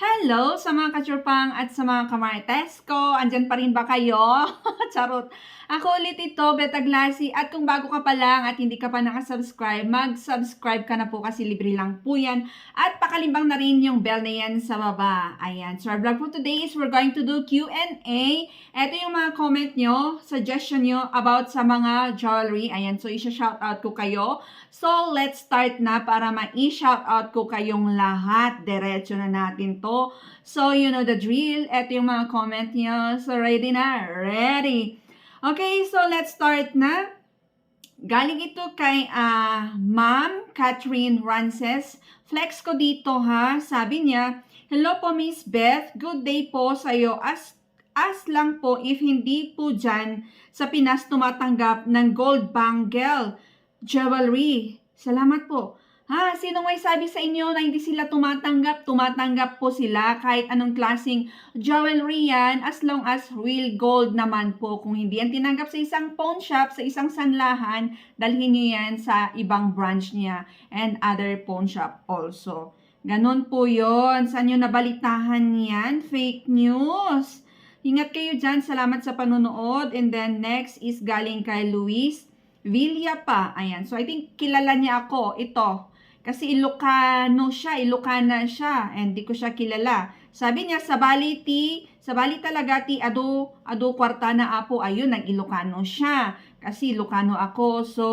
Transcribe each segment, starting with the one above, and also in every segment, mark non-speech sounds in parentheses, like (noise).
Her Hello sa mga kachurpang at sa mga kamarites ko. Andyan pa rin ba kayo? (laughs) Charot. Ako ulit ito, Beta Glassy. At kung bago ka pa lang at hindi ka pa nakasubscribe, mag-subscribe ka na po kasi libre lang po yan. At pakalimbang na rin yung bell na yan sa baba. Ayan. So our vlog for today is we're going to do Q&A. Ito yung mga comment nyo, suggestion nyo about sa mga jewelry. Ayan. So isa-shout out ko kayo. So let's start na para ma-shout out ko kayong lahat. Diretso na natin to. So you know the drill. Ito yung mga comment nyo. So ready na? Ready. Okay, so let's start na. Galing ito kay ah, Ma'am Catherine Rances. Flex ko dito ha. Sabi niya, Hello po Miss Beth. Good day po sa iyo. As, as lang po if hindi po dyan sa Pinas tumatanggap ng gold bangle jewelry. Salamat po. Ha, sino may sabi sa inyo na hindi sila tumatanggap? Tumatanggap po sila kahit anong klaseng jewelry yan as long as real gold naman po. Kung hindi yan tinanggap sa isang pawn shop, sa isang sanlahan, dalhin nyo yan sa ibang branch niya and other pawn shop also. Ganon po yon. Saan nyo nabalitahan yan? Fake news. Ingat kayo dyan. Salamat sa panonood. And then next is galing kay Luis Villa pa. Ayan. So I think kilala niya ako. Ito. Kasi Ilocano siya, Ilocana siya, and di ko siya kilala. Sabi niya, sa Bali ti, sa Bali talaga ti, ado, ado kwarta na apo, ayun, nag Ilocano siya. Kasi Ilocano ako, so,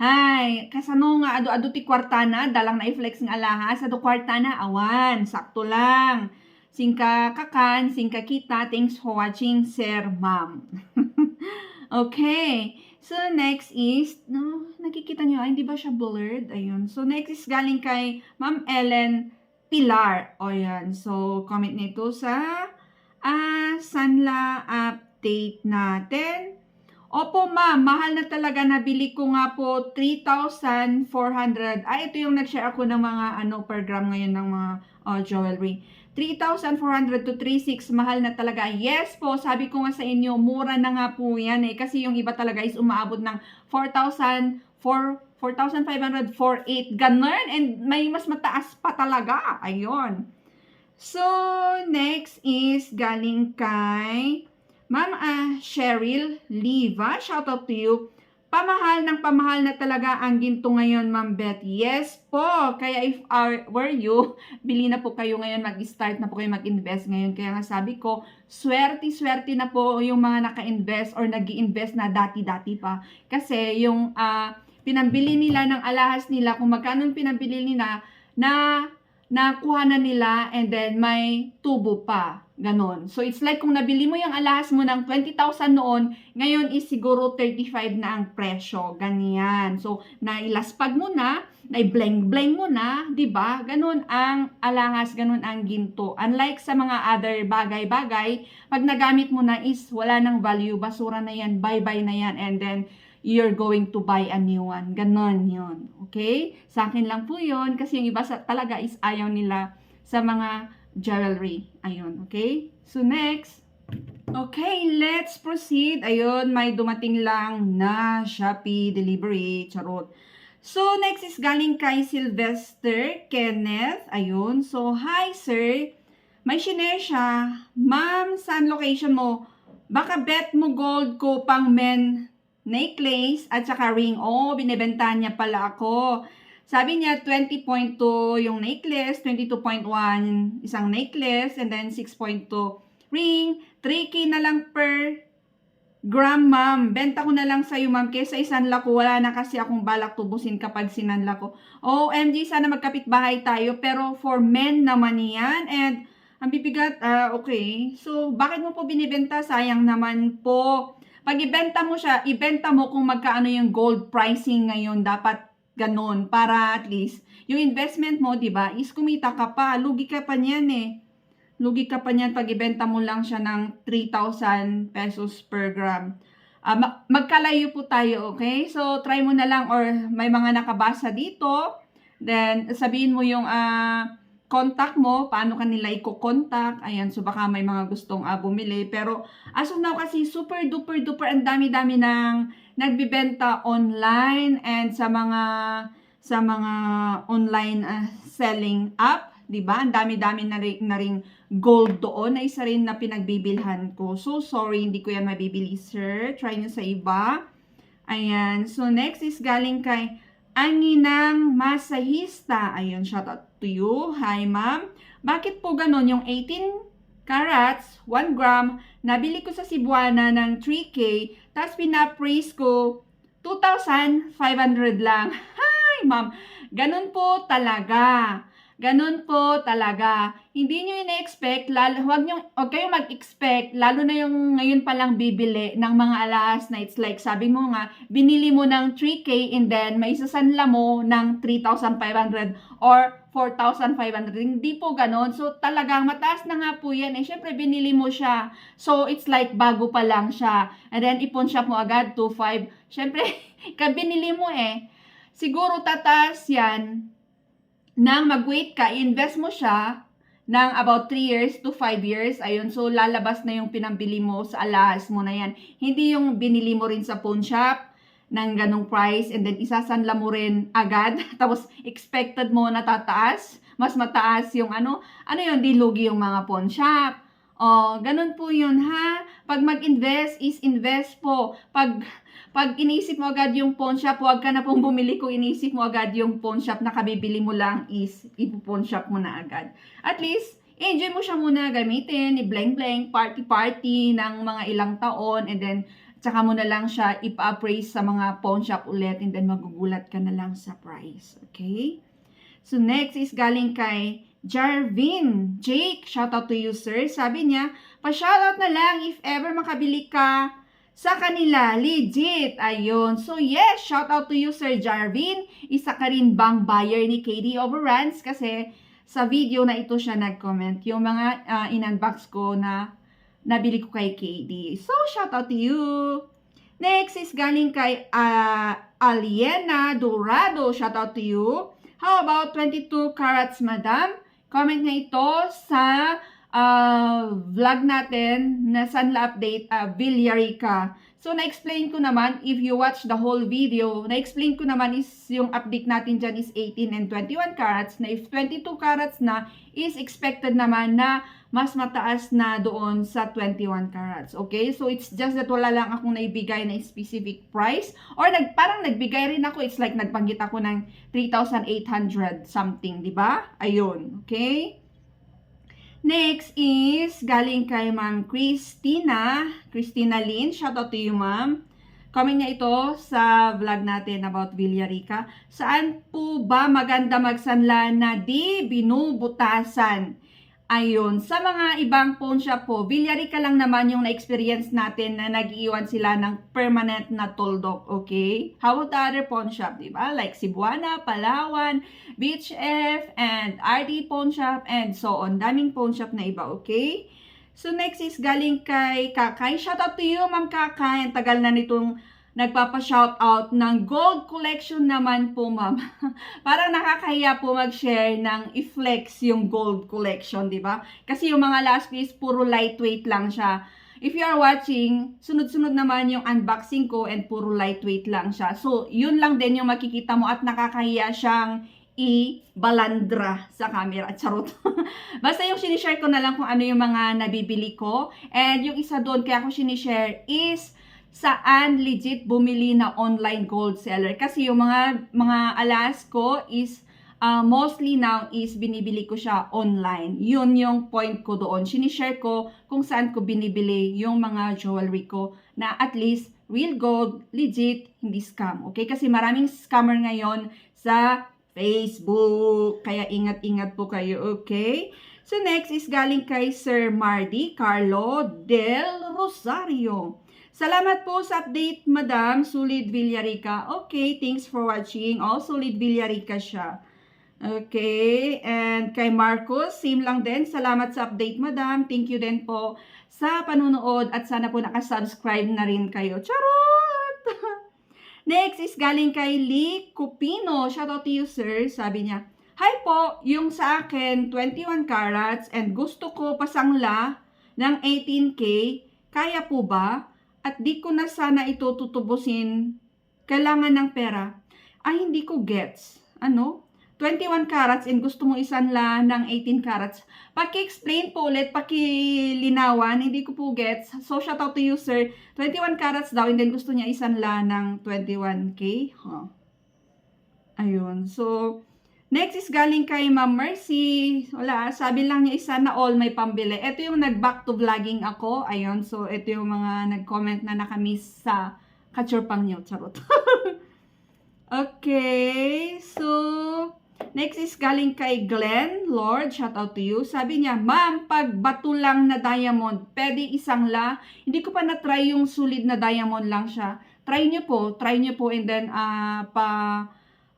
hay, kasano nga, ado, ado ti kwarta na, dalang na i-flex ng alahas, ado kwarta na, awan, sakto lang. Singka kakan, singka kita, thanks for watching, Sir Ma'am. (laughs) okay. So, next is, no, nakikita nyo, ay, hindi ba siya blurred? Ayun. So, next is galing kay Ma'am Ellen Pilar. O, yan. So, comment nito sa ah, Sanla update natin. Opo, ma'am, mahal na talaga. Nabili ko nga po 3,400. Ay, ito yung nag-share ako ng mga ano per gram ngayon ng mga oh, jewelry. 3,400 to 3,600, mahal na talaga. Yes po, sabi ko nga sa inyo, mura na nga po yan eh. Kasi yung iba talaga is umaabot ng 4,000, 4,500, 4,800, ganun. And may mas mataas pa talaga. Ayun. So, next is galing kay Ma'am ah, Cheryl Liva. Shout out to you. Pamahal ng pamahal na talaga ang ginto ngayon, Ma'am Beth. Yes po. Kaya if are, were you, (laughs) bili na po kayo ngayon, mag-start na po kayo mag-invest ngayon. Kaya nga sabi ko, swerte-swerte na po yung mga naka-invest or nag invest na dati-dati pa. Kasi yung ah, pinambili nila ng alahas nila, kung magkano pinambili nila, na nakuha na nila and then may tubo pa. Ganon. So, it's like kung nabili mo yung alahas mo ng 20,000 noon, ngayon is siguro 35 na ang presyo. Ganyan. So, nailaspag mo na, nai-bleng-bleng mo na, ba? Ganon ang alahas, ganon ang ginto. Unlike sa mga other bagay-bagay, pag nagamit mo na is wala nang value, basura na yan, bye-bye na yan, and then you're going to buy a new one. Ganon yun. Okay? Sa akin lang po yun, kasi yung iba sa, talaga is ayaw nila sa mga jewelry. Ayun, okay? So, next. Okay, let's proceed. Ayun, may dumating lang na Shopee delivery. Charot. So, next is galing kay Sylvester Kenneth. Ayun. So, hi, sir. May shiner siya. Ma'am, saan location mo? Baka bet mo gold ko pang men necklace at saka ring. Oh, binibenta niya pala ako. Sabi niya 20.2 yung necklace, 22.1 isang necklace, and then 6.2 ring. 3K na lang per gram, ma'am. Benta ko na lang sa'yo, ma'am. Kesa isanla ko, wala na kasi akong balak tubusin kapag sinanla ko. OMG, sana magkapit-bahay tayo. Pero for men naman yan. And ang bibigat, ah, okay. So, bakit mo po binibenta? Sayang naman po. Pag ibenta mo siya, ibenta mo kung magkaano yung gold pricing ngayon. Dapat ganun. Para at least, yung investment mo, di ba, is kumita ka pa. Lugi ka pa niyan eh. Lugi ka pa niyan pag ibenta mo lang siya ng 3,000 pesos per gram. Ah, ma- magkalayo po tayo, okay? So, try mo na lang or may mga nakabasa dito. Then, sabihin mo yung ah, contact mo, paano kanila i-contact. Ayan, so baka may mga gustong ah, bumili. Pero, as of now kasi, super duper duper, ang dami-dami ng nagbibenta online and sa mga sa mga online ah, selling app, 'di ba? Ang dami-dami na rin, na ring gold doon na isa rin na pinagbibilhan ko. So, sorry, hindi ko yan mabibili, sir. Try nyo sa iba. Ayan. So, next is galing kay Anginang Masahista. Ayun, shout out to you. Hi, ma'am. Bakit po ganon yung 18 carats, 1 gram, nabili ko sa Cebuana ng 3K, tapos pinapraise ko 2,500 lang. (laughs) Hi, ma'am. Ganun po talaga. Ganun po talaga. Hindi nyo ina-expect, huwag, nyo, huwag kayong mag-expect, lalo na yung ngayon pa lang bibili ng mga alas na it's like, sabi mo nga, binili mo ng 3K and then may sasanla mo ng 3,500 or 4,500. Hindi po ganon. So, talagang mataas na nga po yan. Eh, syempre, binili mo siya. So, it's like bago pa lang siya. And then, ipon shop mo agad, 2,500. Syempre, (laughs) kabinili mo eh. Siguro tataas yan nang mag-wait ka, invest mo siya ng about 3 years to 5 years. Ayun, so lalabas na yung pinambili mo sa alahas mo na yan. Hindi yung binili mo rin sa pawn shop ng ganong price and then isasanla mo rin agad. (laughs) Tapos expected mo na tataas. Mas mataas yung ano. Ano yun, di lugi yung mga pawn shop. Oh, ganun po yun ha. Pag mag-invest is invest po. Pag pag inisip mo agad yung pawn shop, huwag ka na pong bumili kung inisip mo agad yung pawn shop na kabibili mo lang is ipo-pawn shop mo na agad. At least, enjoy mo siya muna gamitin, i-blank-blank, party-party ng mga ilang taon, and then, tsaka mo na lang siya ipa-appraise sa mga pawn shop ulit, and then magugulat ka na lang sa price. Okay? So, next is galing kay Jarvin. Jake, shout out to you, sir. Sabi niya, pa-shoutout na lang if ever makabili ka sa kanila. Legit. Ayun. So, yes, shout out to you, Sir Jarvin. Isa ka rin bang buyer ni KD Overruns? Kasi sa video na ito siya nag-comment. Yung mga uh, in-unbox ko na nabili ko kay KD. So, shout out to you. Next is galing kay uh, Aliena Dorado. Shout out to you. How about 22 carats, madam? Comment na ito sa uh, vlog natin na Sanla Update uh, Villarica. So, na-explain ko naman, if you watch the whole video, na-explain ko naman is yung update natin dyan is 18 and 21 carats, na if 22 carats na, is expected naman na mas mataas na doon sa 21 carats. Okay? So, it's just that wala lang akong naibigay na specific price. Or nag, parang nagbigay rin ako. It's like nagbanggit ako ng 3,800 something. di ba? Ayun. Okay? Next is galing kay Ma'am Christina. Christina Lin. Shout out to you, Ma'am. Comment niya ito sa vlog natin about Villarica. Saan po ba maganda magsanla na di binubutasan? Ayun, sa mga ibang pawn shop po, Villarica lang naman yung na-experience natin na nag-iwan sila ng permanent na toldok, okay? How about the other pawn shop, di ba? Like Cebuana, Palawan, Beach F, and RD Pawn Shop, and so on. Daming pawn shop na iba, okay? So, next is galing kay Kakay. Shout out to you, Ma'am Kakay. Ang tagal na nitong nagpapa-shout out ng gold collection naman po, ma'am. (laughs) Parang nakakahiya po mag-share ng i-flex yung gold collection, di ba? Kasi yung mga last piece, puro lightweight lang siya. If you are watching, sunod-sunod naman yung unboxing ko and puro lightweight lang siya. So, yun lang din yung makikita mo at nakakahiya siyang i-balandra sa camera. (laughs) Charot. Basta yung sinishare ko na lang kung ano yung mga nabibili ko. And yung isa doon, kaya ko sinishare is saan legit bumili na online gold seller. Kasi yung mga, mga alas ko is uh, mostly now is binibili ko siya online. Yun yung point ko doon. Sinishare ko kung saan ko binibili yung mga jewelry ko na at least real gold, legit, hindi scam. Okay? Kasi maraming scammer ngayon sa Facebook. Kaya ingat-ingat po kayo, okay? So next is galing kay Sir Mardy Carlo Del Rosario. Salamat po sa update, Madam Sulid Villarica. Okay, thanks for watching. Oh, Sulid Villarica siya. Okay, and kay Marcos, same lang din. Salamat sa update, Madam. Thank you din po sa panunood at sana po nakasubscribe na rin kayo. Charot! (laughs) Next is galing kay Lee Cupino. Shout out to you, sir. Sabi niya, Hi po, yung sa akin, 21 carats and gusto ko pasangla ng 18K. Kaya po ba? At di ko na sana ito tutubusin, kailangan ng pera. Ay, hindi ko gets. Ano? 21 carats and gusto mo isanla ng 18 carats. Paki-explain po ulit, paki-linawan, hindi ko po gets. So, shout out to you, sir. 21 carats daw and then gusto niya isanla ng 21K. Huh. Ayun. So, next is galing kay Ma'am Mercy. Wala, sabi lang niya isa na all may pambili. Ito yung nag-back to vlogging ako. Ayun. So, ito yung mga nag-comment na nakamiss sa kachurpang niyo. Charot. (laughs) okay. So, next is galing kay Glenn. Lord, shout out to you. Sabi niya, Ma'am, pag bato lang na diamond, pwede isang la. Hindi ko pa na-try yung solid na diamond lang siya. Try niyo po. Try niyo po and then ah pa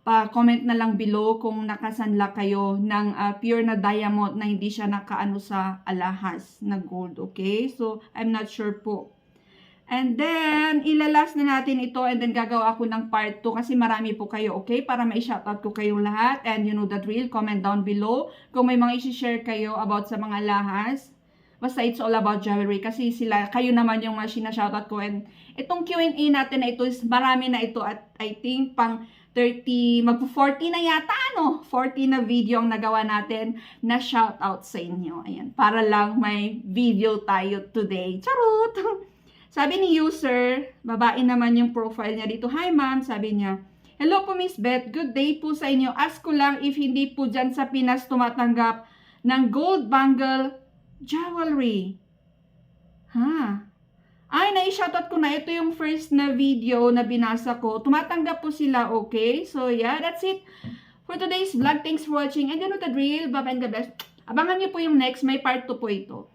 pa-comment na lang below kung nakasanla kayo ng ah, pure na diamond na hindi siya nakaano sa alahas na gold, okay? So, I'm not sure po. And then, ilalas na natin ito and then gagawa ako ng part 2 kasi marami po kayo, okay? Para ma-shoutout ko kayong lahat and you know the drill, comment down below kung may mga isi-share kayo about sa mga lahas. Basta it's all about jewelry kasi sila, kayo naman yung mga sinashoutout ko and itong Q&A natin na ito is marami na ito at I think pang 30, magpo-40 na yata, ano? 40 na video ang nagawa natin na shoutout sa inyo. Ayan, para lang may video tayo today. Charot! (laughs) Sabi ni user, babae naman yung profile niya dito. Hi ma'am, sabi niya. Hello po Miss Beth, good day po sa inyo. Ask ko lang if hindi po dyan sa Pinas tumatanggap ng gold bangle jewelry. Ha? Ay, nai-shoutout ko na. Ito yung first na video na binasa ko. Tumatanggap po sila, okay? So, yeah, that's it for today's vlog. Thanks for watching. And you know the drill. Bye-bye and God bless. Abangan niyo po yung next. May part 2 po ito.